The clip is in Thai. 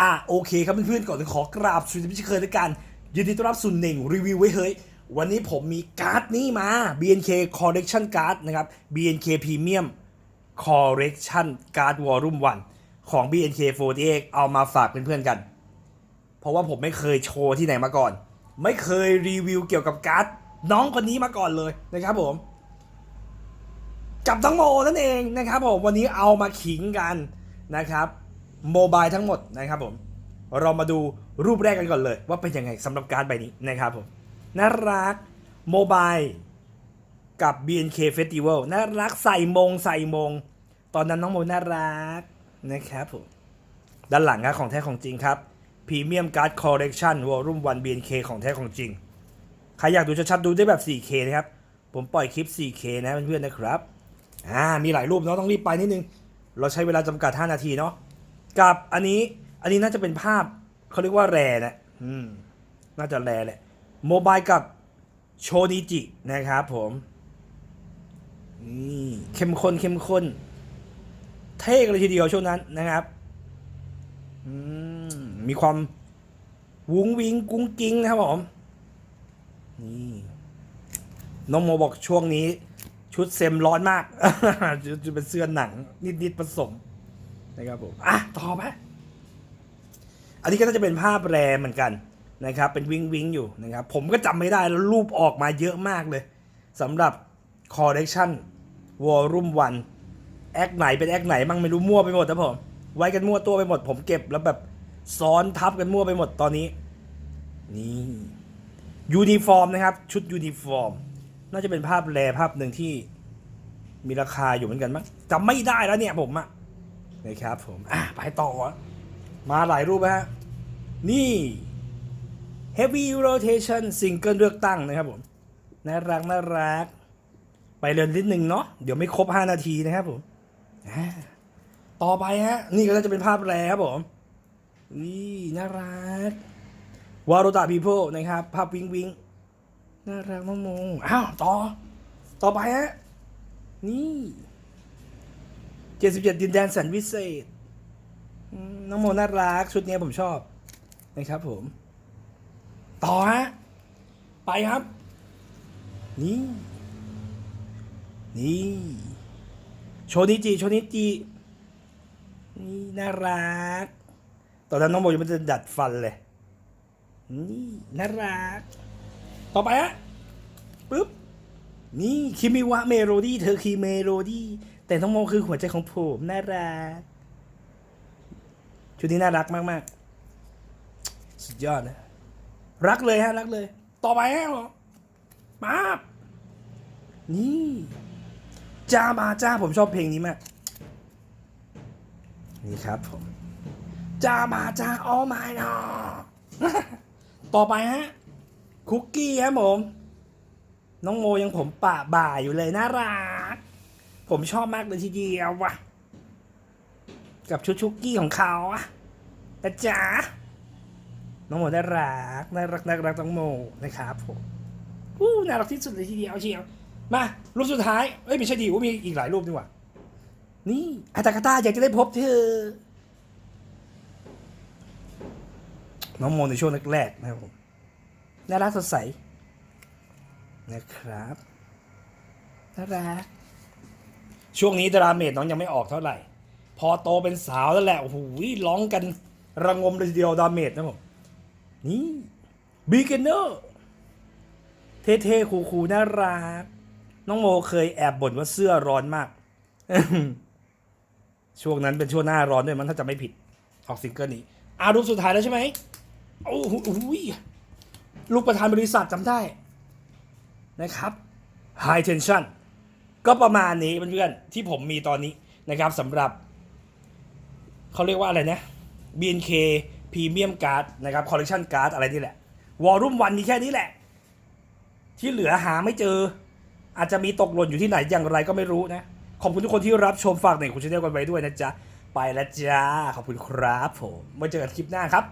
อะโอเคครับเพื่อนๆก่อนจะขอกราบสวัสดีพี่เคยด้วยกัน ยินดีต้อนรับสู่หนึ่งรีวิวไว้เฮ้ย วันนี้ผมมีการ์ดนี้มา BNK Collection Card นะครับ BNK Premium Collection Card Volume 1 ของ BNK48 เอามาฝากเพื่อนๆกัน เพราะว่าผมไม่เคยโชว์ที่ไหนมาก่อน ไม่เคยรีวิวเกี่ยวกับการ์ดน้องคนนี้มาก่อนเลยนะครับผมกับทั้งโมนั่นเองนะครับผมวันนี้เอามาขิงกันนะครับ โมบายทั้งหมดนะครับผม เรามาดูรูปแรกกันก่อนเลย ว่าเป็นยังไงสำหรับการใบนี้นะครับผมน่ารักโมบายกับ BNK Festival น่ารักใส่มงใส่มง ตอนนั้นน้องโมน่ารักนะครับผมด้านหลังครับของแท้ของจริงครับ Premium Card Collection Volume 1 BNK ของแท้ของจริง ใครอยากดูชัดๆดูได้แบบ 4K นะครับ ผมปล่อยคลิป 4K นะเพื่อนๆนะครับ อ่า มีหลายรูปเนาะต้องรีบไปนิดนึง เราใช้เวลาจำกัด 5 นาทีเนาะ กับอันนี้อันนี้น่าจะเป็นภาพเขาเรียกว่าแรนะอืมน่าจะแรแหละโมบายกับโชนิจินะครับผมนี่เข้มข้นเข้มข้นเท่กันเลยทีเดียวช่วงนั้นนะครับอืมมีความวุ้งวิงกุ้งกิ้งนะครับผม นี่น้องโมบอกช่วงนี้ ชุดเซมร้อนมากจะจะเป็นเสื้อหนัง นิดๆผสม นะครับผมอะต่อไปอันนี้ก็น่าจะเป็นภาพแรเหมือนกันนะครับ เป็นวิงวิงอยู่นะครับ ผมก็จำไม่ได้แล้วรูปออกมาเยอะมากเลยสำหรับ Collection Volume 1แอคไหนเป็นแอคไหนมั่งไม่รู้มั่วไปหมดนะผม ไว้กันมั่วตัวไปหมด ผมเก็บแล้วแบบซ้อนทับกันมั่วไปหมดตอนนี้ นี่ยูนิฟอร์มนะครับ ชุดยูนิฟอร์ม น่าจะเป็นภาพแรภาพหนึ่งที่มีราคาอยู่เหมือนกันมั้งจำไม่ได้แล้วเนี่ยผมอะ นะครับผมอะไปต่อ มาหลายรูปฮะ นี่ Heavy Rotation ซิงเกิลเลือกตั้งนะครับผม น่ารักน่ารัก ไปเร็วนิดนึงเนาะเดี๋ยวไม่ครบ 5 นาทีนะครับผม ต่อไปฮะ นี่ก็น่าจะเป็นภาพแรครับผมนี่น่ารักวารุตาพีโพนะครับ ภาพวิงวิงน่ารักมากมงอ้าว ต่อ ต่อไปฮะ นี่ เจ็ดสิบเจ็ดดินแดนแสนวิเศษน้องโมน่ารัก ชุดนี้ผมชอบ นะครับผม ต่อฮะ ไปครับ นี่ นี่ โชนิจิ โชนิจิ นี่ น่ารัก ตอนนั้นน้องโมยังไม่ได้ดัดฟันเลย นี่ น่ารัก ต่อไปฮะปึ๊บนี่ คิมิวะเมโลดี้ เธอคือเมโลดี้ แต่น้องโมคือหัวใจของผมน่ารักชุดนี้น่ารักมากๆ สุดยอดนะรักเลยฮะ รักเลย ต่อไปฮะมานี่จ้ามาจ้าผมชอบเพลงนี้มาก นี่ครับผมจ้ามาจ้า oh my god ต่อไปฮะ คุกกี้ครับผม น้องโมยังผมปะบ่าอยู่เลยน่ารัก ผมชอบมากเลยทีเดียวว่ะ กับชุดชุกกี้ของเขาอะนะจ๊ะน้องโมน่ารักน่ารักน่ารักน้องโมนะครับผมอู้น่ารักที่สุดเลยทีเดียวเชียวมารูปสุดท้ายเอ้ยไม่ใช่ดีว่ามีอีกหลายรูปนี่หว่านี่อาตากาตาอยากจะได้พบเธอ น้องโมในช่วงแรกๆนะครับผมน่ารักสดใสนะครับน่ารัก ช่วงนี้ดราเมดน้องยังไม่ออกเท่าไหร่ พอโตเป็นสาวแล้วแหละโอ้โหร้องกันระงมเลยทีเดียวดราเมดนะผมนี่บิ๊กเนอร์เท่ๆคูลๆน่ารักน้องโมเคยแอบบ่นว่าเสื้อร้อนมาก ช่วงนั้นเป็นช่วงหน้าร้อนด้วยมันถ้าจะไม่ผิดออกซิงเกิลนี้อารูปสุดท้ายแล้วใช่ไหมโอ้โหลูกประธานบริษัทจำได้นะครับ High Tension ก็ประมาณนี้เพื่อนๆที่ผมมีตอนนี้นะครับสำหรับ เขาเรียกว่าอะไรนะ BNK Premium Card นะครับ Collection Card อะไรนี่แหละ Volume 1มีแค่นี้แหละ ที่เหลือหาไม่เจอ อาจจะมีตกหล่นอยู่ที่ไหนอย่างไรก็ไม่รู้นะ ขอบคุณทุกคนที่รับชมฝากหน่อยคุณชาแนลกันไว้ด้วยนะจ๊ะ ไปแล้วจ้า ขอบคุณครับผมไว้เจอกันคลิปหน้าครับ